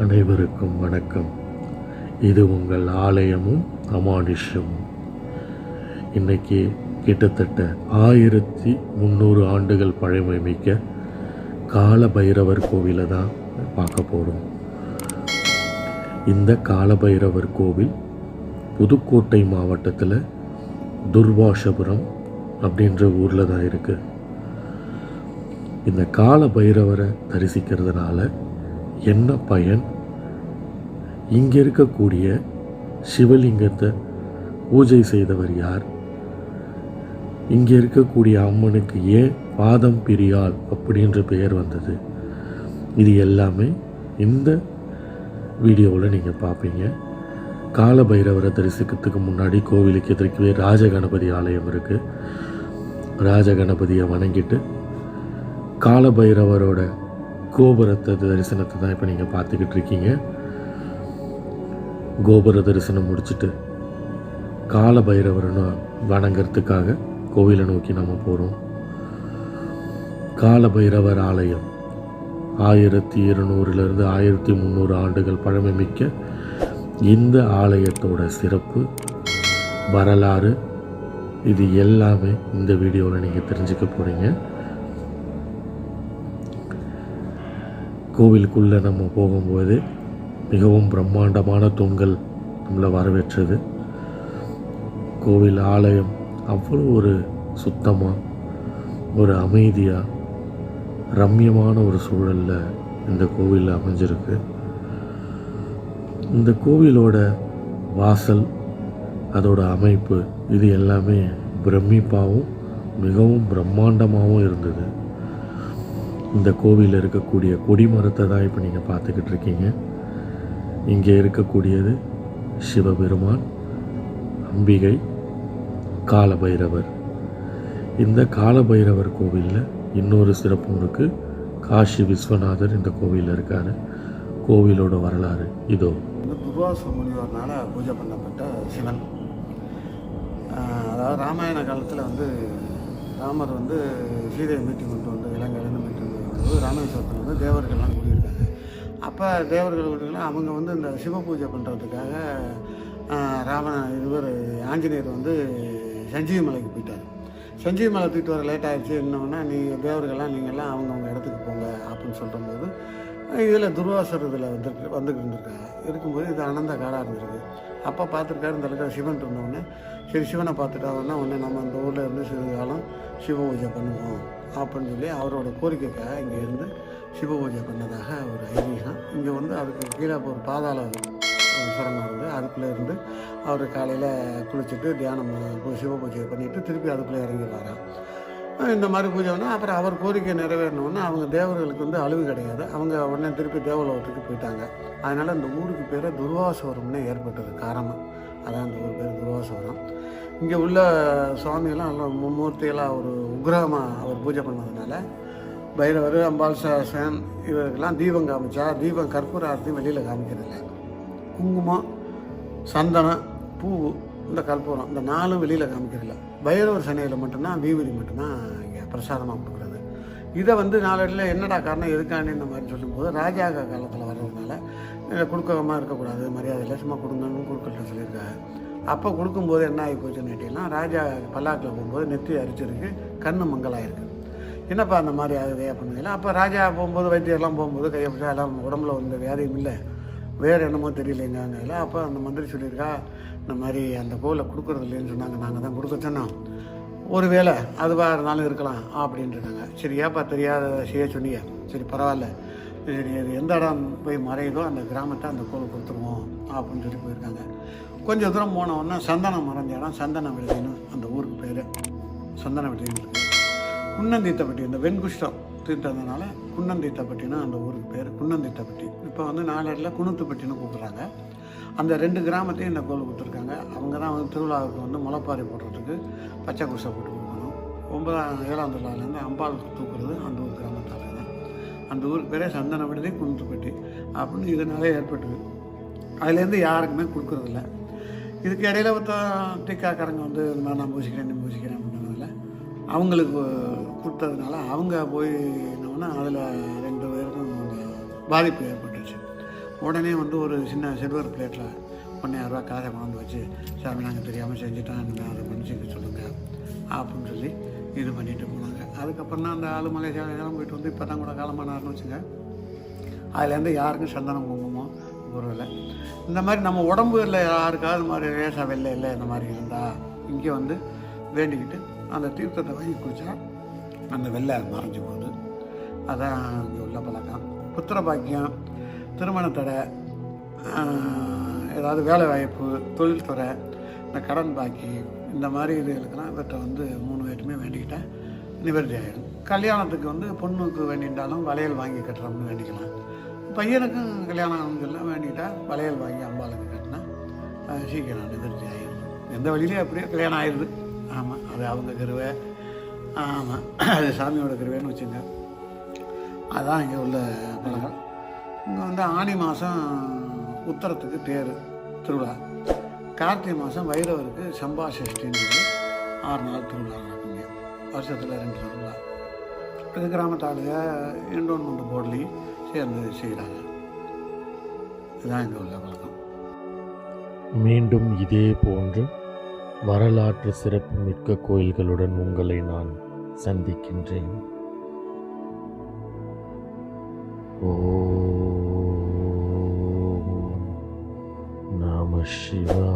அனைவருக்கும் வணக்கம். இது உங்கள் ஆலயமும் அமானுஷமும் இன்னைக்கு கிட்டத்தட்ட ஆயிரத்தி முந்நூறு ஆண்டுகள் பழமை மிக்க கால பைரவர் கோவிலை தான் பார்க்க போகிறோம் இந்த காலபைரவர் கோவில் புதுக்கோட்டை மாவட்டத்தில் துர்வாஷபுரம் அப்படின்ற ஊரில் தான் இருக்குது இந்த கால பைரவரை தரிசிக்கிறதுனால என்ன பயன்? இங்கே இருக்கக்கூடிய சிவலிங்கத்தை பூஜை செய்தவர் யார்? இங்கே இருக்கக்கூடிய அம்மனுக்கு ஏன் பாதம் பிரியாள் அப்படின்ற பெயர் வந்தது? இது எல்லாமே இந்த வீடியோவில் நீங்கள் பார்ப்பீங்க. கால பைரவரை தரிசிக்கிறதுக்கு முன்னாடி கோவிலுக்கு எதிர்க்கவே ராஜகணபதி ஆலயம் இருக்குது ராஜகணபதியை வணங்கிட்டு கால பைரவரோட கோபுரத்தை தரிசனத்தை தான் இப்போ நீங்கள் பார்த்துக்கிட்டு இருக்கீங்க. கோபுர தரிசனம் முடிச்சுட்டு கால பைரவரனை வணங்குறதுக்காக கோவிலை நோக்கி நம்ம போகிறோம் கால பைரவர் ஆலயம் ஆயிரத்தி இருநூறுலேருந்து ஆயிரத்தி முந்நூறு ஆண்டுகள் பழமை மிக்க இந்த ஆலயத்தோட சிறப்பு வரலாறு இது எல்லாமே இந்த வீடியோவில் நீங்கள் தெரிஞ்சுக்க போகிறீங்க கோவிலுக்குள்ளே நம்ம போகும்போது மிகவும் பிரம்மாண்டமான தூண்கள் நம்மளை வரவேற்றது. கோவில் ஆலயம் அவ்வளோ ஒரு சுத்தமாக ஒரு அமைதியாக ரம்யமான ஒரு சூழலில் இந்த கோவில் அமைஞ்சிருக்கு. இந்த கோவிலோட வாசல் அதோட அமைப்பு இது எல்லாமே பிரமிப்பாகவும் மிகவும் பிரம்மாண்டமாகவும் இருந்தது. இந்த கோவிலில் இருக்கக்கூடிய கொடிமரத்தை தான் இப்போ நீங்கள் பார்த்துக்கிட்டு இருக்கீங்க. இங்கே இருக்கக்கூடியது சிவபெருமான் அம்பிகை காலபைரவர். இந்த காலபைரவர் கோவிலில் இன்னொரு சிறப்பும் இருக்குது காஷி விஸ்வநாதர் இந்த கோவிலில் இருக்கார். கோவிலோட வரலாறு இதோ. இந்த துர்வாச முனிவர்னால் பூஜை பண்ணப்பட்ட சிவன். அதாவது ராமாயண காலத்தில் வந்து ராமர் வந்து சீதையை மீட்டி கொண்டு வந்து இலங்கையில் வந்து ராமேஸ்வரத்தில் வந்து தேவர்கள்லாம் கூடியிருக்காங்க. அப்போ தேவர்கள் கூடியிருக்காங்க அவங்க வந்து இந்த சிவ பூஜை பண்ணுறதுக்காக ராமன் இவர் ஆஞ்சநேயர் வந்து சஞ்சீவி மலைக்கு போயிட்டார். சஞ்சீவி மலை தூக்கிட்டு வர லேட் ஆகிடுச்சு என்னன்னா நீ தேவர்கள்லாம் நீங்கள்லாம் அவங்கவுங்க இடத்துக்கு போங்க அப்படின்னு சொல்லும்போது இதில் துர்வாசர் இதில் வந்துட்டு வந்துட்டு இருந்திருக்காங்க இருக்கும்போது இது அனந்த காடாக இருந்திருக்கு. அப்போ பார்த்துருக்காரு இந்த இடத்துல சிவன் இருந்தவுடனே சரி சிவனை பார்த்துட்டாங்கன்னா உடனே நம்ம இந்த ஊரில் இருந்து சிறிது காலம் சிவ பூஜை பண்ணுவோம். அப்படின்னு சொல்லி அவரோட கோரிக்கைக்காக இங்கே இருந்து சிவ பூஜை பண்ணதாக ஒரு ஐதீகம். இங்கே வந்து அதுக்கு கீழே ஒரு பாதாள சுரங்கம் இருந்து அதுக்குள்ளே இருந்து அவர் காலையில் குளிச்சுட்டு தியானம் சிவ பூஜை பண்ணிவிட்டு திருப்பி அதுக்குள்ளே இறங்கி இறங்கிடுவாராம் இந்த மாதிரி பூஜை அப்புறம் அவர் கோரிக்கை நிறைவேறினோடனே அவங்க தேவர்களுக்கு வந்து அழிவு கிடையாது. அவங்க உடனே திருப்பி தேவலோகத்துக்கு போயிட்டாங்க. அதனால் இந்த ஊருக்கு பேர் துர்வாசவரம்னு ஏற்பட்டது காரணம். அதான் அந்த ஊர் பேர் துர்வாசவரம் இங்கே உள்ள சுவாமியெல்லாம் நல்ல மும்மூர்த்திகளாக ஒரு உக்ரமாக அவர் பூஜை பண்ணதுனால பைரவர் அம்பாள் சேன் இவருக்கெல்லாம் தீபம் காமிச்சா தீபம் கற்பூர ஆர்த்தியும் வெளியில் காமிக்கிறதில்ல. குங்குமம் சந்தனம் பூ இந்த கற்பூரம் இந்த நாலும் வெளியில் காமிக்கிறதில்ல. பைரவர் சனையில் மட்டும்தான் வீவதி மட்டும்தான் இங்கே பிரசாதமாக கொடுக்குறது. இதை வந்து நாளடியில் என்னடா காரணம் எதுக்காண்டி இந்த மாதிரி சொல்லும்போது ராஜா காலத்தில் வர்றதுனால கொடுக்கமாக இருக்கக்கூடாது மரியாதையில் சும்மா கொடுங்கன்னு கொடுக்கல சொல்லியிருக்காங்க அப்போ கொடுக்கும்போது என்ன ஆகி போச்சுன்னு கேட்டிங்கன்னா ராஜா பல்லாக்கில் போகும்போது நெத்தி அரிச்சிருக்கு கண்ணு மங்கலாயிருக்கு. என்னப்பா அந்த மாதிரி ஆகுது அப்படின்னு அப்போ ராஜா போகும்போது வைத்தியர்லாம் போகும்போது கையை பிடிச்சா எல்லாம் உடம்புல வந்த வியாதியும் இல்லை. வேறு என்னமோ தெரியலைங்க அப்போ அந்த மந்திரி சொல்லியிருக்கா இந்த மாதிரி அந்த கோவிலை கொடுக்குறது இல்லைன்னு சொன்னாங்க நாங்கள் தான் கொடுக்க சொன்னோம். ஒரு வேளை அதுவாக இருந்தாலும் இருக்கலாம் அப்படின்ட்டுருக்காங்க சரி ஏப்பா தெரியாத செய்ய சொன்னீங்க? சரி பரவாயில்ல. சரி அது எந்த இடம் போய் மறையுதோ அந்த கிராமத்தை அந்த கோவில் கொடுத்துருவோம் அப்படின்னு சொல்லி போயிருக்காங்க. கொஞ்சம் தூரம் போன சந்தனம் மறைஞ்ச இடம் சந்தன விடுதின்னு அந்த ஊருக்கு பேர். சந்தன விடுதின்னு இருக்குது குன்னந்தீத்தப்பட்டி இந்த வெண்குஷ்டம் தீர்த்ததுனால குன்னந்தீத்தப்பட்டின்னு அந்த ஊருக்கு பேர் குன்னந்தீத்தப்பட்டி இப்போ வந்து நாளடில் குணத்துப்பட்டின்னு கூப்பிட்றாங்க. அந்த ரெண்டு கிராமத்தையும் இந்த கோவில் கொடுத்துருக்காங்க. அவங்க தான் வந்து திருவிழாவுக்கு வந்து முளைப்பாறை போடுறதுக்கு பச்சை குசை போட்டு கொடுக்கணும். ஒன்பதாம் ஏழாம் திருவிழாலேருந்து அம்பாள் தூக்குறது அந்த ஊர் கிராமத்தால் தான் அந்த ஊருக்கு பேரே சந்தன விடுதி குணத்துப்பட்டி அப்படின்னு இதனாலே ஏற்பட்டுது. அதுலேருந்து யாருக்குமே கொடுக்குறதில்ல. இதுக்கு இடையில பார்த்தா டிக்காக்காரங்க வந்து இந்த மாதிரி நான் பூசிக்கிறேன் நீ பூசிக்கிறேன் அப்படின்றதுனால அவங்களுக்கு கொடுத்ததுனால அவங்க போய் என்னன்னா அதில் ரெண்டு பேருக்கும் பாதிப்பு ஏற்பட்டுச்சு உடனே வந்து ஒரு சின்ன சில்வர் பிளேட்டில் ஒன்றாயிரரூவா காசை கொண்டு வச்சு சாமி நாங்கள் தெரியாமல் செஞ்சுட்டோம் நீங்கள் அதை மன்னிச்சுக்க சொல்லுங்கள் அப்படின்னு சொல்லி இது பண்ணிட்டு போனாங்க. அதுக்கப்புறம் தான் அந்த ஆளு மலேசியாவிலாம் போயிட்டு வந்து இப்போ தான் கூட காலமானார்னு வச்சுங்க. அதுலேருந்து யாருக்கும் சந்தனம் குங்குமம் ஒருவேளை இந்த மாதிரி நம்ம உடம்புல யாருக்காவது மாதிரி லேசாக வெள்ளை இல்லை இந்த மாதிரி இருந்தால் இங்கே வந்து வேண்டிக்கிட்டு அந்த தீர்த்தத்தை வாங்கி குடித்தா அந்த வெள்ளை மறைஞ்சு போகுது. அதான் இங்கே உள்ள பழக்கம். புத்திர பாக்கியம் திருமண தடை ஏதாவது வேலை வாய்ப்பு தொழில்துறை இந்த கடன் பாக்கி இந்த மாதிரி இதுகளுக்கெல்லாம் இவற்றை வந்து மூணு பேருமே வேண்டிக்கிட்டால் நிவர்த்தி ஆகிடும் கல்யாணத்துக்கு வந்து பொண்ணுக்கு வேண்டிட்டாலும் வளையல் வாங்கி கட்டுறோம்னு வேண்டிக்கலாம். பையனுக்கும் கல்யாணம் எல்லாம் வேண்டிக்கிட்டா வளையல் வாங்கி அம்பாளுக்கு கட்டினா சீக்கிரம் நிவர்த்தி ஆகிடும் எந்த வழியிலையும் அப்படியே கல்யாணம் ஆயிடுது. ஆமாம் அது அவங்க கருவை. ஆமாம் அது சாமியோட கருவேன்னு வச்சுங்க. அதான் இங்கே உள்ள பழங்கள். இங்கே வந்து ஆனி மாதம் உத்தரத்துக்கு தேர் திருவிழா. கார்த்திகை மாதம் வைரவருக்கு சம்பா சஷ்டின்னு சொல்லி ஆறு நாள் திருவிழா நடக்குங்க. வருஷத்தில் ரெண்டு திருவிழா இது கிராமத்தாளுக என்டோன்மெண்ட் போர்ட்லேயும் சேர்ந்து செய்கிறாங்க இதுதான் இங்கே உள்ள வழக்கம் மீண்டும் இதே போன்று வரலாற்று சிறப்பு மிக்க கோயில்களுடன் உங்களை நான் சந்திக்கின்றேன். ஓ நம சிவா